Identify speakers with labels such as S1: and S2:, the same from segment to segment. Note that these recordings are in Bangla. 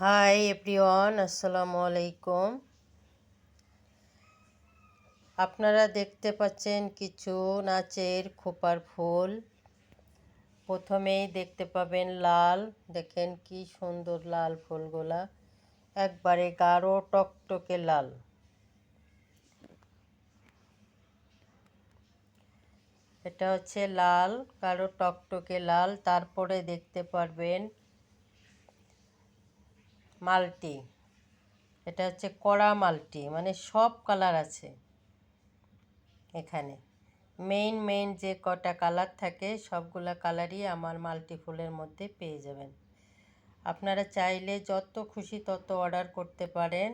S1: হাই এভরিওয়ান আসসালামু আলাইকুম আপনারা দেখতে পাচ্ছেন কিছু নাচের খোপার ফুল প্রথমেই দেখতে পাবেন লাল দেখেন কি সুন্দর লাল ফুলগুলা একবারে গাঢ় টকটকে লাল এটা হচ্ছে লাল গাঢ় টকটকে লাল তারপরে দেখতে পারবেন মাল্টি। এটা হচ্ছে কড়া মাল্টি মানে সব কালার আছে এখানে। মেইন মেইন যে কটা কালার থাকে, সবগুলা কালারই আমার মাল্টি ফুলের মধ্যে পেয়ে যাবেন। আপনারা চাইলে যত খুশি তত অর্ডার করতে পারেন।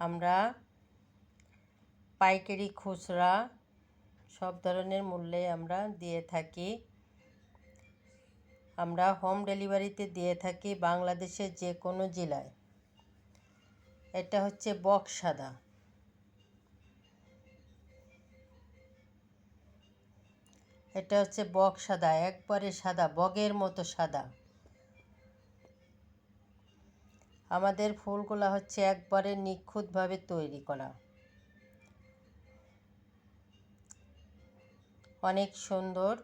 S1: আমরা পাইকারি খুচরা সব ধরনের মূল্যে আমরা দিয়ে থাকি। আমরা হোম ডেলিভারিতে দিয়ে থাকি বাংলাদেশের যে কোনো জেলায়। এটা হচ্ছে বক সাদা। এটা হচ্ছে বক সাদা, একবারে সাদা, বগের মতো সাদা। আমাদের ফুলগুলো হচ্ছে একবারে নিখুঁতভাবে তৈরি করা। অনেক সুন্দর।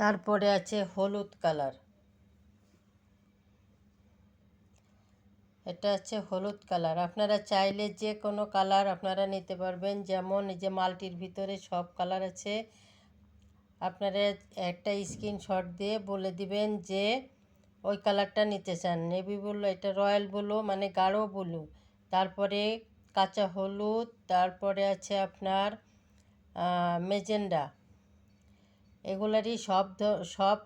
S1: তারপরে আছে হলুদ কালার। এটা হচ্ছে হলুদ কালার। আপনারা চাইলে যে কোনো কালার আপনারা নিতে পারবেন। যেমন এই যে মালটির ভিতরে সব কালার আছে। আপনারা একটা স্ক্রিনশট দিয়ে বলে দিবেন যে ওই কালারটা নিতে চান। নেভি ব্লু, এটা রয়্যাল ব্লু মানে গাঢ় ব্লু। তারপরে কাঁচা হলুদ, তারপরে আছে আপনার মেজেন্ডা। এগুলারই সব সব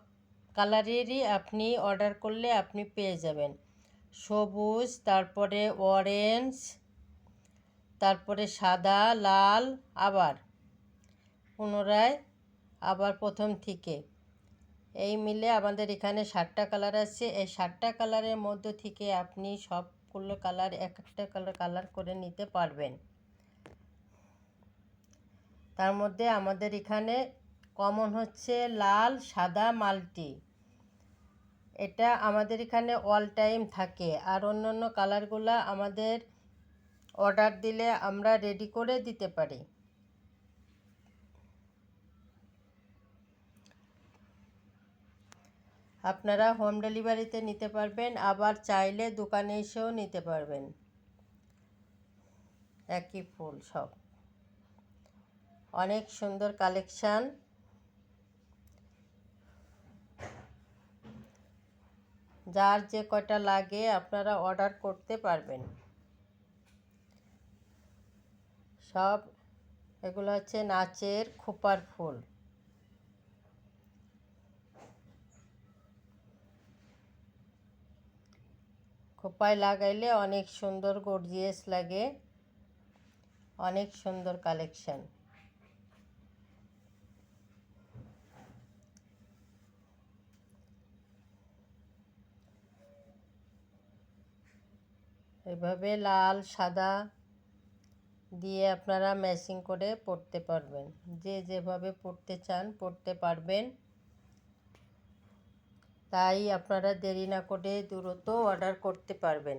S1: কালারেরই আপনি অর্ডার করলে আপনি পেয়ে যাবেন। সবুজ, তারপরে অরেঞ্জ তারপরে সাদা, লাল, আবার পুনরায় আবার প্রথম থেকে। এই মিলে আমাদের এখানে ষাটটা কালার আছে। এই ষাটটা কালারের মধ্য থেকে আপনি সবগুলো কালার, এক একটা কালার কালার করে নিতে পারবেন। তার মধ্যে আমাদের এখানে কমন হচ্ছে লাল, সাদা, মাল্টি। এটা আমাদের এখানে অল টাইম থাকে। আর অন্য অন্য কালারগুলো আমাদের অর্ডার দিলে আমরা রেডি করে দিতে পারি। আপনারা হোম ডেলিভারিতে নিতে পারবেন, আবার চাইলে দোকানে এসেও নিতে পারবেন। একই ফুল সব। অনেক সুন্দর কালেকশান যার যে কয়টা লাগে আপনারা অর্ডার করতে পারবেন। সব এগুলো হচ্ছে নাচের খোপার ফুল। খোপায় লাগাইলে অনেক সুন্দর গর্জিয়াস লাগে। অনেক সুন্দর কালেকশন এভাবে লাল, সাদা দিয়ে আপনারা ম্যাচিং করে পড়তে পারবেন। যে যেভাবে পড়তে চান পড়তে পারবেন। তাই আপনারা দেরি না করে দ্রুত অর্ডার করতে পারবেন।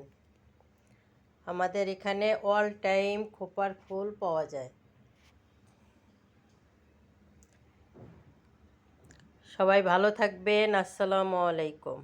S1: আমাদের এখানে অল টাইম খোপার ফুল পাওয়া যায়। সবাই ভালো থাকবেন। আসসালামু আলাইকুম।